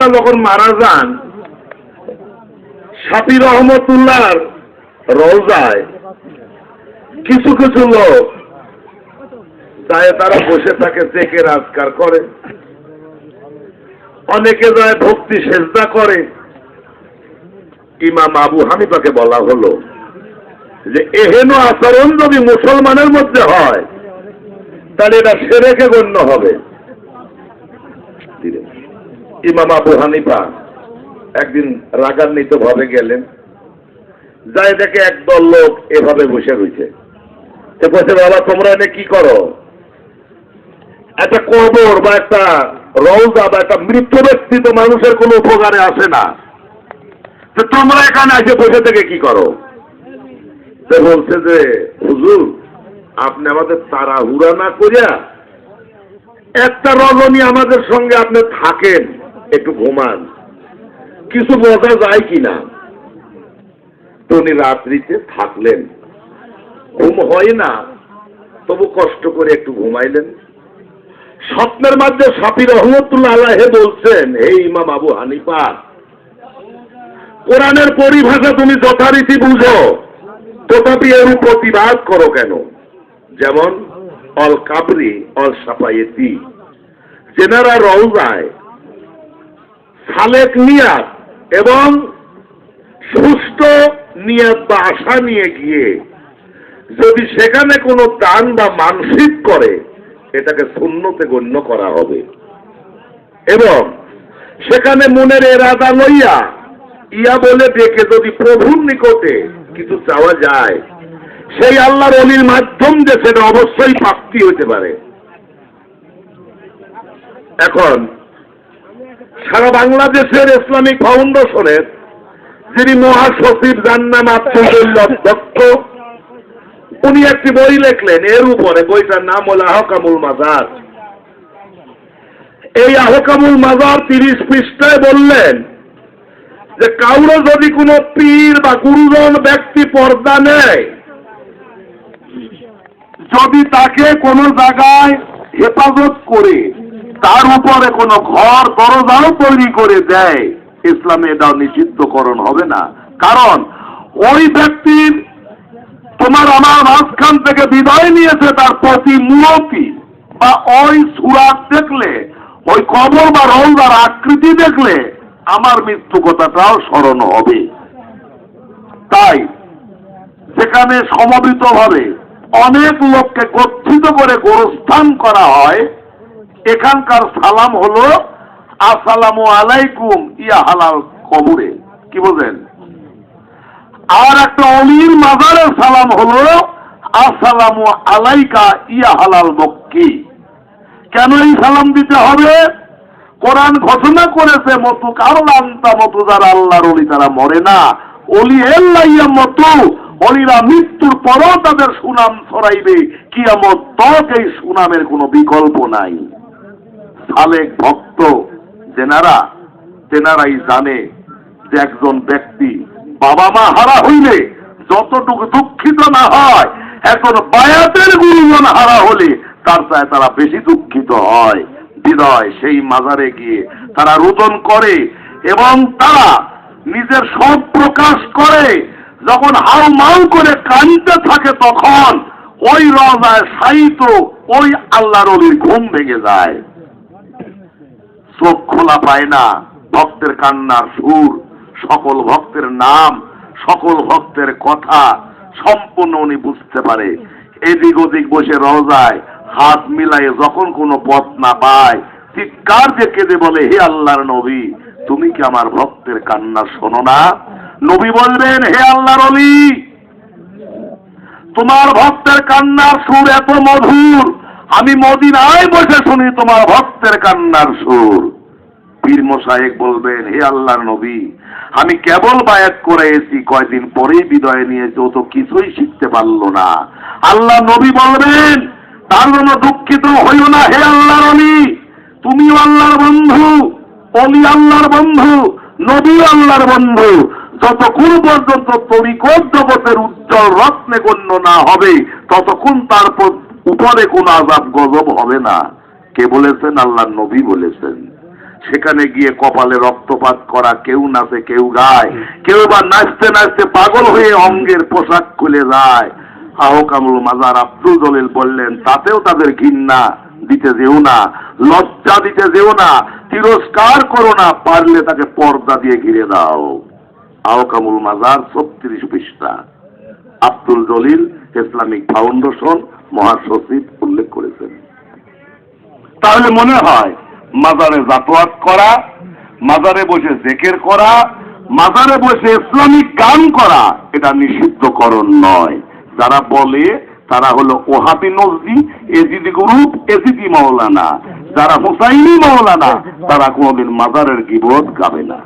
যখন মারা যান, সাফি রহমতুল্লাহর রওজায় কিছু কিছু লোক যায়, তারা বসে থাকে থেকে রাজকার করে। অনেকে যায় ভক্তি সেজদা করে। ইমাম আবু হানিফাকে বলা হলো যে, এহেন আচরণ যদি মুসলমানের মধ্যে হয়, তাহলে এটা সেরেকে গণ্য হবে। ইমাম আবু হানিফা একদিন রাগান্বিত ভাবে গেলেন। যাই দেখে একদল লোক এভাবে বসে রয়েছে। তো বলছে, বাবা, তোমরা এনে কি করো? একটা কবর বা একটা রওজা বা একটা মৃত্যু ব্যক্তি তো মানুষের কোনো উপকারে আসে না। তো তোমরা এখানে এসে বসে থেকে কি করো? তো বলছে যে, হুজুর, আপনি আমাদের তাড়াহুড়া না করিয়া একটা রজনী আমাদের সঙ্গে আপনি থাকেন। একটু ঘুমান। কিছু বোঝা যায় কিনা? তো উনি রাত্রিতে থাকলেন। ঘুম হয় না, তবু কষ্ট করে একটু ঘুমাইলেন। স্বপ্নের মধ্যে সাফি রহমতুল্লাহ আলাহে বলছেন, হে ইমাম আবু হানিফা, কোরআনের পরিভাষা তুমি যথারীতি বুঝো। তথাপি এর প্রতিবাদ করো কেন? যেমন অল কাবরি অল সাপায়েতি জেনারা রওজায় সালেক নিয়াত এবং সুস্থ নিয়াত বা আশা নিয়ে গিয়ে যদি সেখানে কোনো দান বা মানসিক করে, এটাকে শূন্যতে গণ্য করা হবে। এবং সেখানে মনের এরাদা লইয়া, ইয়া বলে ডেকে যদি প্রভুর নিকটে কিছু চাওয়া যায়, সেই আল্লাহর অলির মাধ্যম যে সেটা অবশ্যই প্রাপ্তি হতে পারে। এখন সারা বাংলাদেশের ইসলামিক ফাউন্ডেশনের যিনি মহাসচিব, যার নাম আত্মজল্য দত্ত, উনি একটি বই লেখলেন, এর উপরে বইটার নাম হল আহকামুল মাজার। এই আহকামুল মাজার তিরিশ পৃষ্ঠায় বললেন যে, কাউরে যদি কোনো পীর বা গুরুজন ব্যক্তি পর্দা নেয়, যদি তাকে কোনো জায়গায় হেফাজত করে তার উপরে কোনো ঘর, দরজাও তৈরি করে দেয়। ইসলামে এটাও নিষিদ্ধকরণ হবে না। কারণ ওই ব্যক্তির তোমার আমার মাঝখান থেকে বিদায় নিয়েছে, তার প্রতিমূর্তি বা ওই সুরাত দেখলে, ওই কবর বা রৌদার আকৃতি দেখলে, আমার মৃত্যু কথাটাও স্মরণ হবে। তাই সেখানে সমবেত ভাবে অনেক লোককে গচ্ছিত করে গোরস্থান করা হয়। এখানকার সালাম হলো, আসসালামু আলাইকুম, ইয়া হালাল কবরে। কি বলছেন আর একটা অলির মাজারের সালাম হলো, আসসালামু আলাইকা, ইয়া হালাল মক্কি। কেন এই সালাম দিতে হবে? কোরআন ঘোষণা করেছে, মতো কারলান্তা মতো যারা আল্লাহর অলি, তারা মরে না। অলি এল্লাইয়া মতো, অলিরা মৃত্যুর পরও তাদের সুনাম ছড়াইবে। কিয়ামত তক এই সুনামের কোনো বিকল্প নাই। সালেক ভক্ত জেনারা তেনারাই জানে যে একজন ব্যক্তি বাবা মা হারা হইলে যতটুকু দুঃখিত না হয়, এখন বায়াতের গুরুজন হারা হলে তার চায় তারা বেশি দুঃখিত হয়। বিদয় সেই মাজারে গিয়ে তারা রোদন করে এবং তারা নিজের সব প্রকাশ করে। যখন হাউ মাউ করে কানতে থাকে তখন ওই রজায় সাইত ওই আল্লাহর ঘুম ভেঙে যায়। চোখ খোলা পায় না। ভক্তের কান্নার সুর, সকল ভক্তের নাম, সকল ভক্তের কথা সম্পূর্ণ উনি বুঝতে পারে। এদিক ওদিক বসে রওজায় হাত মিলাই যখন কোনো পথ না পায়, চিৎকার যে কেঁদে বলে, হে আল্লাহর নবী, তুমি কি আমার ভক্তের কান্না শোনো না? নবী বলবেন, হে আল্লাহর অলি, তোমার ভক্তের কান্নার সুর এত মধুর, আমি মদিনায় বসে শুনি তোমার ভক্তের কান্নার সুর। পীর মোশায়েক বলবেন, হে আল্লাহর নবী, আমি কেবল বায়াত করে এসি কয়দিন পরেই বিদায় নিয়েছে, ও তো কিছুই শিখতে পারল না। আল্লাহ নবী বলবেন, তার জন্য দুঃখিত হইও না, হে আল্লাহর অলি তুমিও আল্লাহর বন্ধু, অলি আল্লাহর বন্ধু, নবী আল্লাহর বন্ধু। যতক্ষণ পর্যন্ত তরিকত জগতের উজ্জ্বল রত্নে গণ্য না হবে, ততক্ষণ তার উপরে কোন আজাব গজব হবে না। কে বলেছেন? আল্লাহ নবী বলেছেন। সেখানে গিয়ে কপালে রক্তপাত করা, কেউ নাচে, কেউ গায়। কেউ বা নাচতে নাচতে পাগল হয়ে অঙ্গের পোশাক খুলে যায়। আহকামুল মাজার আব্দুল দলিল বললেন, তাতেও তাদের ঘৃণা, দিতে যেও না, লজ্জা দিতে যেও না, তিরস্কার করো না, পারলে তাকে পর্দা দিয়ে ঘিরে দাও। আহকামুল মাজার ছত্রিশ পৃষ্ঠা। আব্দুল জলিল ইসলামিক ফাউন্ডেশন মহাসচিব উল্লেখ করেছেন। তাহলে মনে হয় মাজারে জাতোয়াত করা, মাজারে বসে জেকের করা, মাজারে বসে ইসলামিক গান করা, এটা নিষিদ্ধকরণ নয়। যারা বলে, তারা হলো ওহাবি নজদি এজিদি গ্রুপ, এজিদি মাওলানা। যারা হুসাইনি মাওলানা, তারা কোনোদিন মাজারের গিবত গাবে না।